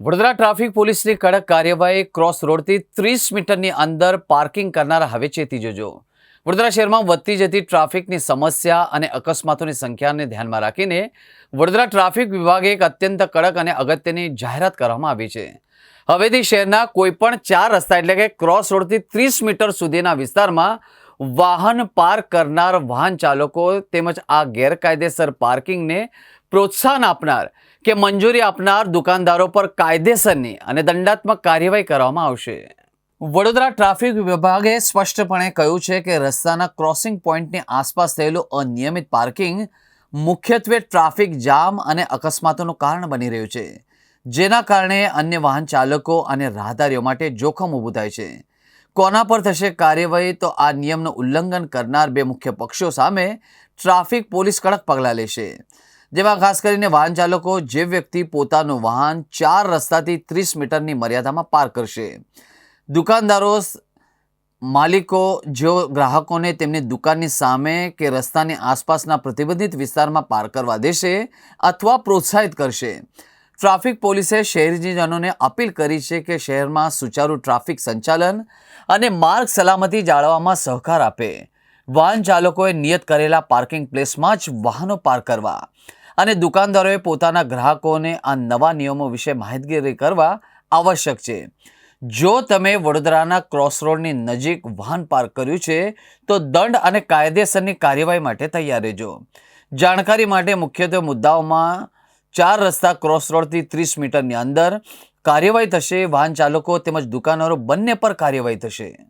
Vadodara traffic પોલીસની કડક કાર્યવાહી ક્રોસ રોડથી ત્રીસ મીટરની અંદર પાર્કિંગ કરનારા હવે ચેતી જજો. વડોદરા શહેરમાં વધતી જતી ટ્રાફિકની સમસ્યા અને અકસ્માતોની સંખ્યાને ધ્યાનમાં રાખીને વડોદરા ટ્રાફિક વિભાગે એક અત્યંત કડક અને અગત્યની જાહેરાત કરવામાં આવી છે. હવેથી શહેરના કોઈપણ ચાર રસ્તા એટલે કે ક્રોસ રોડથી ત્રીસ મીટર સુધીના વિસ્તારમાં વાહન પાર્ક કરનાર વાહન ચાલકો તેમજ આ ગેરકાયદેસર પાર્કિંગને પ્રોત્સાહન આપનાર કે મંજૂરી આપનાર દુકાનદારો પર કાયદેસરની અને દંડાત્મક કાર્યવાહી કરવામાં આવશે. વડોદરા ટ્રાફિક વિભાગે સ્પષ્ટપણે કહ્યું છે કે રસ્તાના ક્રોસિંગ પોઈન્ટની આસપાસ થયેલું અનિયમિત પાર્કિંગ મુખ્યત્વે ટ્રાફિક જામ અને અકસ્માતોનું કારણ બની રહ્યું છે, જેના કારણે અન્ય વાહન ચાલકો અને રાહદારીઓ માટે જોખમ ઊભું થાય છે. કોના પર થશે કાર્યવાહી તો આ નિયમનું ઉલ્લંઘન કરનાર બે મુખ્ય પક્ષો સામે ટ્રાફિક પોલીસ કડક પગલાં લેશે. જેમાં ખાસ કરીને વાહન ચાલકો જે વ્યક્તિ પોતાનું વાહન ચાર રસ્તાથી ત્રીસ મીટરની મર્યાદામાં પાર કરશે. દુકાનદારો માલિકો, જેઓ ગ્રાહકોને તેમની દુકાનની સામે કે રસ્તાની આસપાસના પ્રતિબંધિત વિસ્તારમાં પાર કરવા દેશે અથવા પ્રોત્સાહિત કરશે. ટ્રાફિક પોલીસે શહેરીજનોને અપીલ કરી છે કે શહેરમાં સુચારુ ટ્રાફિક સંચાલન અને માર્ગ સલામતી જાળવવામાં સહકાર આપે. વાહન ચાલકોએ નિયત કરેલા પાર્કિંગ પ્લેસમાં જ વાહનો પાર્ક કરવા. અને દુકાનદારોએ પોતાના ગ્રાહકોને આ નવા નિયમો વિશે માહિતગીરી કરવા આવશ્યક છે. જો તમે વડોદરાના ક્રોસ રોડની નજીક વાહન પાર્ક કર્યું છે, તો દંડ અને કાયદેસરની કાર્યવાહી માટે તૈયાર રહેજો. જાણકારી માટે મુખ્યત્વે મુદ્દાઓમાં ચાર રસ્તા ક્રોસ રોડથી ત્રીસ મીટરની અંદર કાર્યવાહી થશે, વાહન ચાલકો તેમજ દુકાનદારો બંને પર કાર્યવાહી થશે.